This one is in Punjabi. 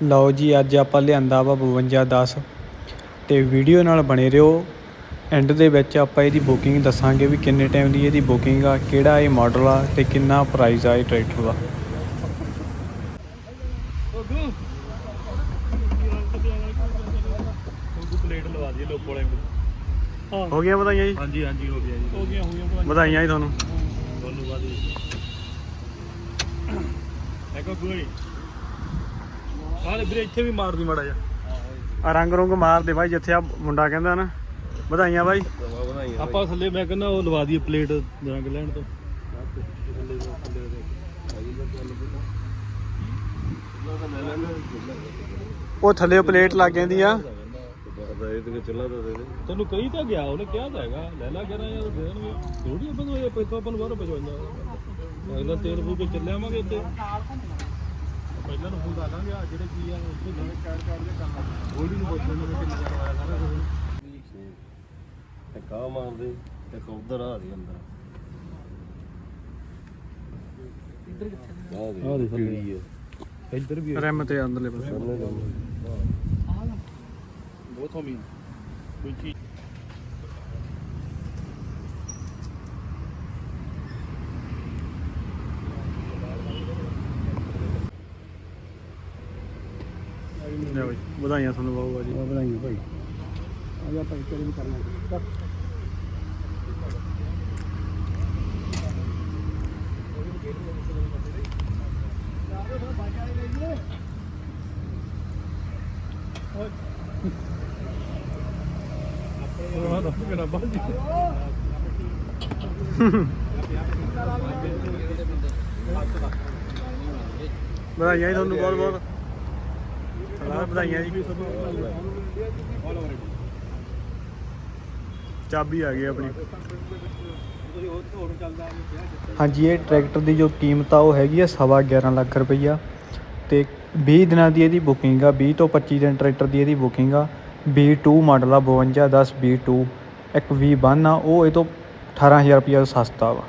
ਲਓ ਜੀ ਅੱਜ ਆਪਾਂ ਲਿਆਂਦਾ ਵਾ 5210 ਤੇ ਵੀਡੀਓ ਨਾਲ ਬਣੇ ਰਹੋ। ਐਂਡ ਦੇ ਵਿੱਚ ਆਪਾਂ ਇਹਦੀ ਬੁਕਿੰਗ ਦੱਸਾਂਗੇ ਵੀ ਕਿੰਨੇ ਟਾਈਮ ਦੀ ਇਹਦੀ ਬੁਕਿੰਗ ਆ ਕਿਹੜਾ ਇਹ ਮਾਡਲ ਆ ਤੇ ਕਿੰਨਾ ਪ੍ਰਾਈਸ ਆ ਇਹ ਟਰੈਕਟਰ ਦਾ। ਹੋ ਗਿਆ ਵਧਾਈਆਂ ਜੀ? ਹਾਂਜੀ ਹਾਂਜੀ ਹੋ ਗਿਆ ਜੀ। ਹੋ ਗਿਆ ਹੋ ਗਿਆ ਵਧਾਈਆਂ। ਜੀ ਤੁਹਾਨੂੰ। ਤੁਹਾਨੂੰ ਬਾਦ ਐਕੋ ਕੋਈ ਆਲੇ ਵੀਰੇ ਇੱਥੇ ਵੀ ਮਾਰਦੀ ਮਾੜਾ ਜਾ ਆ ਰੰਗ ਰੁੰਗ ਮਾਰ ਦੇ ਬਾਈ ਜਿੱਥੇ ਆ ਮੁੰਡਾ ਕਹਿੰਦਾ ਨਾ। ਵਧਾਈਆਂ ਬਾਈ। ਆਪਾਂ ਥੱਲੇ ਮੈਂ ਕਹਿੰਦਾ ਉਹ ਲਵਾ ਦਈਏ ਪਲੇਟ ਰੰਗ ਲੈਣ ਤੋਂ। ਉਹ ਥੱਲੇ ਪਲੇਟ ਲੱਗ ਜਾਂਦੀ ਆ ਤੈਨੂੰ ਕਹੀ ਤਾਂ ਗਿਆ ਉਹਨੇ ਕਿਹਾ ਤਾਂ ਹੈਗਾ। ਲੈ ਲਾ ਕਹਿੰਦਾ ਯਾਰ ਦੇਣਗੇ ਥੋੜੀ ਆਪਾਂ ਨੂੰ ਇਹ ਪੈਸਾ ਆਪਾਂ ਨੂੰ ਬਾਹਰੋਂ ਪਹੁੰਚਾਉਂਦਾ ਅਗਲਾ ਤੇਲ ਫੂਕ ਕੇ ਚੱਲੇ ਲਾ ਲਾਂਗੇ ਆ ਜਿਹੜੇ ਕੀ ਆ ਉੱਥੇ ਨਵੇਂ ਕਾਰਡ ਕਾਰਡ ਦੇ ਕੰਮ ਗੋਲਡੀ ਨੂੰ ਪੁੱਛ ਲੈਂਦੇ ਨੇ ਕਿੰਨਾ ਕਰਵਾਇਆ ਸਾਰਾ ਕੁਝ ਤੇ ਕਾ ਮਾਰਦੇ ਤੇ ਉਧਰ ਆ ਰਹੀ ਅੰਦਰ। ਆ ਦੇ ਥੱਲੇ ਹੈ ਇੱਧਰ ਵੀ ਰਿਮ ਤੇ ਅੰਦਰਲੇ ਪਾਸੇ। ਬਹੁਤ ਹੋਮੀ ਕੋਈ ਚੀਜ਼ ਲੈ ਬਾਈ ਵਧਾਈਆਂ ਤੁਹਾਨੂੰ ਬਹੁਤ ਬਹੁਤ ਜੀ। ਵਧਾਈਆਂ ਭਾਈ। ਆ ਜਾ ਭਾਈ ਕਰੀ ਕਰਨਾ ਉਹ ਤਾਂ ਕਿਹੜਾ ਬਾਜੀ ਵਧਾਈਆਂ ਜੀ ਤੁਹਾਨੂੰ ਬਹੁਤ ਬਹੁਤ। ਚਲਾ ਵਧਾਈਆਂ ਜੀ। ਚਾਬੀ ਆ ਗਈ ਆਪਣੀ। ਹਾਂਜੀ, ਇਹ ਟਰੈਕਟਰ ਦੀ ਜੋ ਕੀਮਤ ਆ, ਉਹ ਹੈਗੀ ਆ ਸਵਾ 11 ਲੱਖ ਰੁਪਈਆ। ਤੇ 20 ਦਿਨਾਂ ਦੀ ਇਹਦੀ ਬੁਕਿੰਗ ਆ 20 ਤੋਂ 25 ਦਿਨ ਟਰੈਕਟਰ ਦੀ ਇਹਦੀ ਬੁਕਿੰਗ ਆ। B2 ਮਾਡਲ ਆ 5210 B2 ਇੱਕ V1 ਆ, ਉਹ ਇਹ ਤੋਂ 18000 ਰੁਪਈਆ ਸਸਤਾ ਵਾ।